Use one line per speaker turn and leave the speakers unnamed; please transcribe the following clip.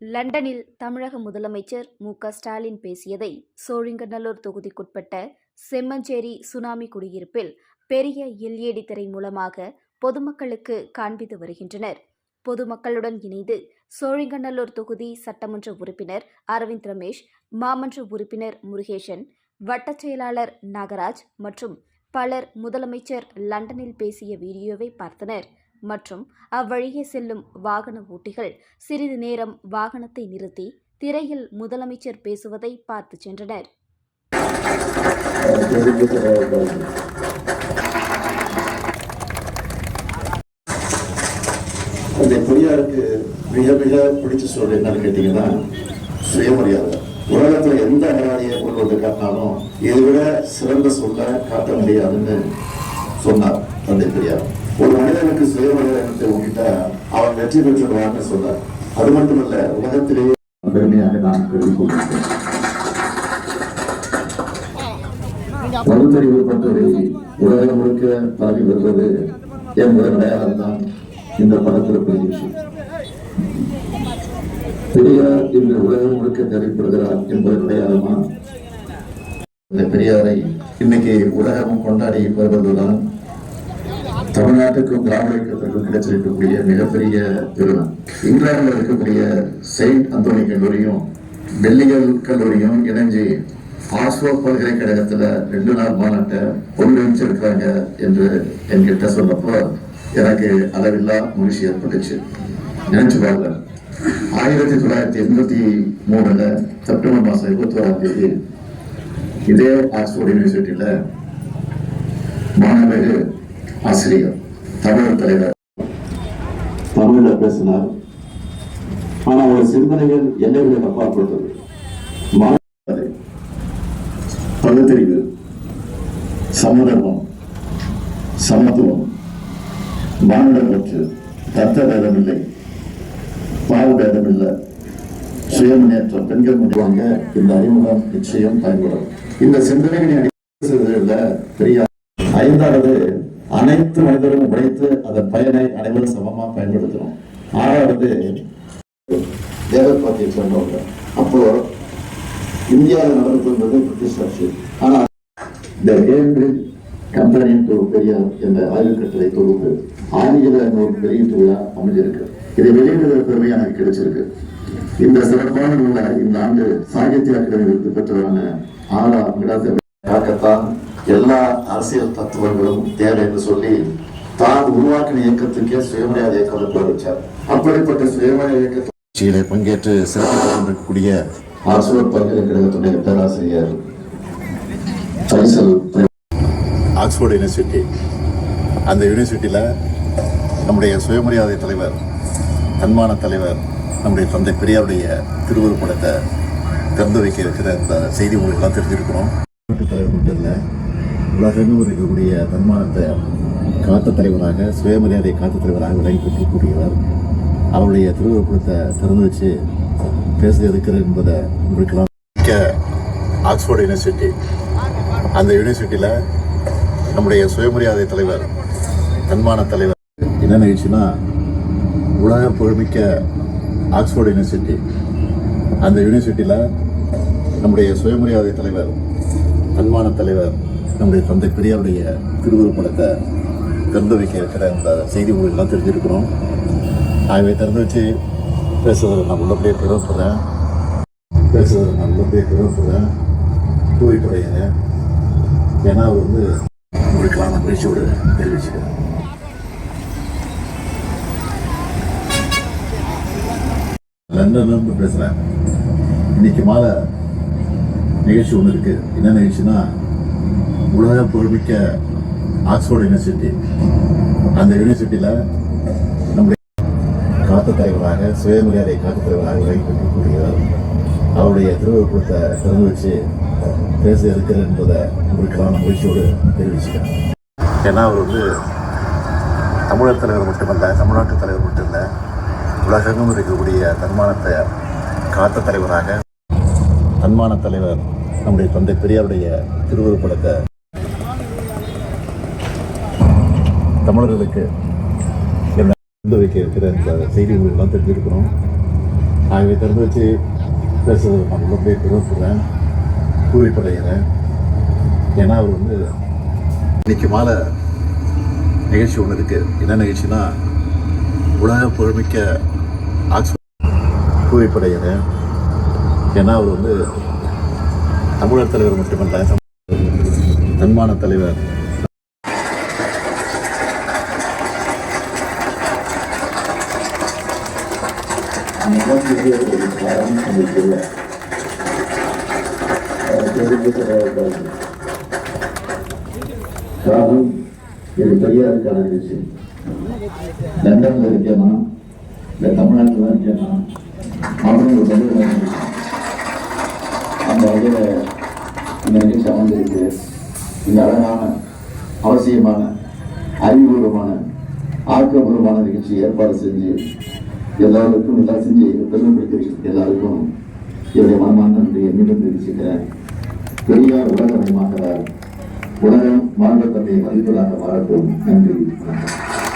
லண்டனில் தமிழக முதலமைச்சர் மு. க. ஸ்டாலின் பேசியதை சோழிங்கநல்லூர் தொகுதிக்குட்பட்ட செம்மஞ்சேரி சுனாமி குடியிருப்பில் பெரிய எல்இடி திரை மூலமாக பொதுமக்களுக்கு காண்பித்து வருகின்றனர். பொதுமக்களுடன் இணைந்து சோழிங்கநல்லூர் தொகுதி சட்டமன்ற உறுப்பினர் அரவிந்த் ரமேஷ் மாமன்ற உறுப்பினர் முருகேசன் வட்டச் செயலாளர் நாகராஜ் மற்றும் பலர் முதலமைச்சர் லண்டனில் பேசிய வீடியோவை பார்த்தனர். மற்றும் அவ்வழியே செல்லும் வாகன ஓட்டிகள் சிறிது நேரம் வாகனத்தை நிறுத்தி திரையில் முதலமைச்சர் பேசுவதை பார்த்து சென்றனர்.
அந்த பெரியாருக்கு மிக மிக பிடிச்ச சொல் என்னன்னு கேட்டீங்கன்னா சுயமரியாதை. உலகத்துல எந்த அகராதியை கொண்டு வந்து காட்டினாலும் இதை விட சிறந்த சொல்ல காட்ட முடியாதுன்னு சொன்னார் தந்தை பெரியார். ஒரு மனிதனுக்கு சுயமரியாதை ஊட்டிட்டா அவன் வெற்றி பெற்றுடுவான்னு சொன்னார் அது மட்டுமல்ல உலகத்திலேயே பெருமையாக நான் கருதிக் பகுத்தறிவு பொறுத்தவரை உலகம் முழுக்க பரவி வருவது என்பதன் அடையாளம் தான் இந்த படத்தில் பதிவு பெரியார் இன்று உலகம் முழுக்க தேவைப்படுகிறார் என்பதன் அடையாளமா? இந்த பெரியாரை இன்னைக்கு உலகம் கொண்டாடி வருவதுதான் தமிழ்நாட்டுக்கும் திராவிட இயக்கத்திற்கும் கிடைச்சிருக்கக்கூடிய மிகப்பெரிய பெருமை. இங்கிலாந்துல இருக்கக்கூடிய செயின்ட் அந்தோனி கல்லூரியும் டெல்லிகள் கல்லூரியும் இணைஞ்சு ஆக்ஸ்போர்ட் பல்கலைக்கழகத்துல ரெண்டு நாள் மாநாட்டை ஒருங்கிணைச்சிருக்கிறாங்க என்று என்கிட்ட சொன்னப்போ எனக்கு அளவில்லா மகிழ்ச்சி ஏற்பட்டுச்சு. நினைச்சு பாருங்க. ஆயிரத்தி தொள்ளாயிரத்தி எண்பத்தி மூணுல செப்டம்பர் மாசம் இருபத்தி ஓராம் தேதி இதே ஆக்ஸ்போர்ட் யூனிவர்சிட்டியில மாணவர்கள் ஆசிரியர் தமிழர் தலைவர். தமிழ்ல பேசினார். ஆனா ஒரு சிந்தனைகள் எல்லைகளை அப்பாற்பட்டது பகுத்தறிவு சமதர்மம் சமத்துவம் மானுடப்பற்று தத்த பேதமில்லை பாவ பேதமில்லை சுய முன்னேற்றம் பெண்கள் முன்வாங்க இந்த அறிமுகம் நிச்சயம் பயன்படும். இந்த சிந்தனைகளை அடிப்படையில் பெரிய ஐந்தாவது அனைத்து மனிதரும் உழைத்து அதன் பயனை அனைவரும் சமமா பயன்படுத்தணும் ஆறாவது தேவர் பார்ட்டியை சொன்னவங்க அப்போ இந்தியாவில் நடந்தது பிரிட்டிஷ் ஆட்சி. ஆனா இந்த கேம்பிரிட்ஜ் கம்பெனி பெரியார் என்ற ஆய்வு கட்டுரை தொகுப்பு ஆங்கில நூல் வெளியீட்டு விழா அமைஞ்சிருக்கு. இதை வெளியிடுகிற பெருமை எனக்கு கிடைச்சிருக்கு. இந்த சிறப்பான நூலை இந்த ஆண்டு சாகித்ய அகாடமி விருது பெற்றதான ஆலா மிடாத காக்கத்தான் எல்லா அரசியல் தத்துவங்களும் தேவை என்று சொல்லி தான் உருவாக்கின இயக்கத்துக்கே சுயமரியாதை இயக்கம் பேர் வச்சார். அப்படிப்பட்ட சுயமரியாதை இயக்கத்தில் பங்கேற்று சிறப்பித்துக் கொண்டிருக்கக்கூடிய ஆக்ஸ்போர்ட் பல்கலைக்கழகத்துடைய பேராசிரியர் ஃபைசல்
ஆக்ஸ்போர்ட் யூனிவர்சிட்டி. அந்த யூனிவர்சிட்டியில் நம்முடைய சுயமரியாதை தலைவர் தன்மான தலைவர் நம்முடைய தந்தை பெரியாருடைய திருவுருப் படத்தை திறந்து வைக்க இருக்கிற இந்த செய்தி உங்களுக்கு எல்லாம் தெரிஞ்சிருக்கிறோம் தலைவர் மட்டும் இல்லை உலகமும் இருக்கக்கூடிய தன்மானத்தை காத்த தலைவராக சுயமரியாதை காத்த தலைவராக விலகி பெற்றிருக்கக்கூடியவர் அவருடைய திருவுருப் திறந்து வச்சு பேச இருக்கிறார் என்பதை உங்களுக்கெல்லாம் மிக்க ஆக்ஸ்போர்ட் யூனிவர்சிட்டி. அந்த யூனிவர்சிட்டியில் நம்முடைய சுயமரியாதை தலைவர் தன்மான தலைவர் என்ன நிகழ்ச்சினா உலக புகழ்மிக்க ஆக்ஸ்போர்ட் யூனிவர்சிட்டி. அந்த யூனிவர்சிட்டியில் நம்முடைய சுயமரியாதை தலைவர் தன்மான தலைவர் நம்முடைய தந்தை பெரியாருடைய திருவுருப்படத்தை திறந்து வைக்க இருக்கிற இந்த செய்தி உங்களுக்கு தெரிஞ்சிருக்கிறோம். ஆகவே திறந்து வச்சு பேசுவதில் நான் உள்ளபடியே பெருமைப்படுறேன் பேசுவதில் நான் உள்ளபடியே பெருமைப்படுறேன் தூய்ப்புடையறேன் ஏன்னா அவர் வந்து உங்களுக்கெல்லாம் நான் மகிழ்ச்சியோடு தெரிவிச்சுக்கிறேன். லண்டன்லேருந்து பேசுகிறேன் இன்னைக்கு மாலை நிகழ்ச்சி ஒன்று இருக்குது என்ன நிகழ்ச்சின்னா உலக புகழ்மிக்க ஆக்ஸ்போர்ட் யூனிவர்சிட்டி. அந்த யூனிவர்சிட்டியில நம்முடைய காத்து தலைவராக சுயமரியாதை காத்து தலைவராக விலகி அவருடைய திருவிழப்பத்தை திறந்து வச்சு பேச இருக்கிற என்பதை உங்களுக்கான மகிழ்ச்சியோடு தெரிவிச்சுக்கிறேன். ஏன்னா அவர் வந்து தமிழர் தலைவர் மட்டுமல்ல தமிழ்நாட்டு தலைவர் மட்டும் இல்லை உலகெங்கும் இருக்கக்கூடிய தன்மானத்தை காத்த தலைவராக தன்மான தலைவர் நம்முடைய தந்தை பெரியாருடைய திருவுருப்படத்தை தமிழர்களுக்கு என்ன வைக்க இருக்கிற இந்த செய்தி உங்களுக்கெல்லாம் தெரிஞ்சிருக்கிறோம் ஆகவே நான் இதை திறந்து வச்சு பேசுறது நான் ரொம்ப பெருமைப்படுறேன் பூரிப்படைகிறேன் ஏன்னா அவர் வந்து இன்னைக்கு மாலை நிகழ்ச்சி ஒன்று இருக்குது என்ன நிகழ்ச்சினா உலக புகழ்மிக்க ஆக்ஸ்போர்ட் பூரிப்படைகிறேன் ஏன்னா அவர் வந்து தமிழர் தலைவர் மட்டுமல்ல தன்மான தலைவர்
நிகழ்ச்சிக்கு ஒரு காரணம் சந்திக்கல காரணம் இது பெரியாருக்கான நிகழ்ச்சி லண்டன்ல இருக்கேனா இல்லை தமிழ்நாட்டில் இருக்கேனா அவனும் ஒரு தமிழ் அந்த வகையில் இந்த நிகழ்ச்சி அமைந்திருக்கு இந்த அழகான அவசியமான அறிவுபூர்வமான ஆக்கப்பூர்வமான நிகழ்ச்சி ஏற்பாடு செஞ்சு எல்லாருக்கும் எல்லாம் செஞ்சு பெருமைப்படுத்தி எல்லாருக்கும் என்னுடைய மனமான நன்றியை மீண்டும் தெரிவிச்சுக்கிறேன். பெரியார் உலகமயமாகிறார் உலகம் மாநில தன்மையை மதிப்பதாக மாறட்டும் நன்றி வணக்கம்.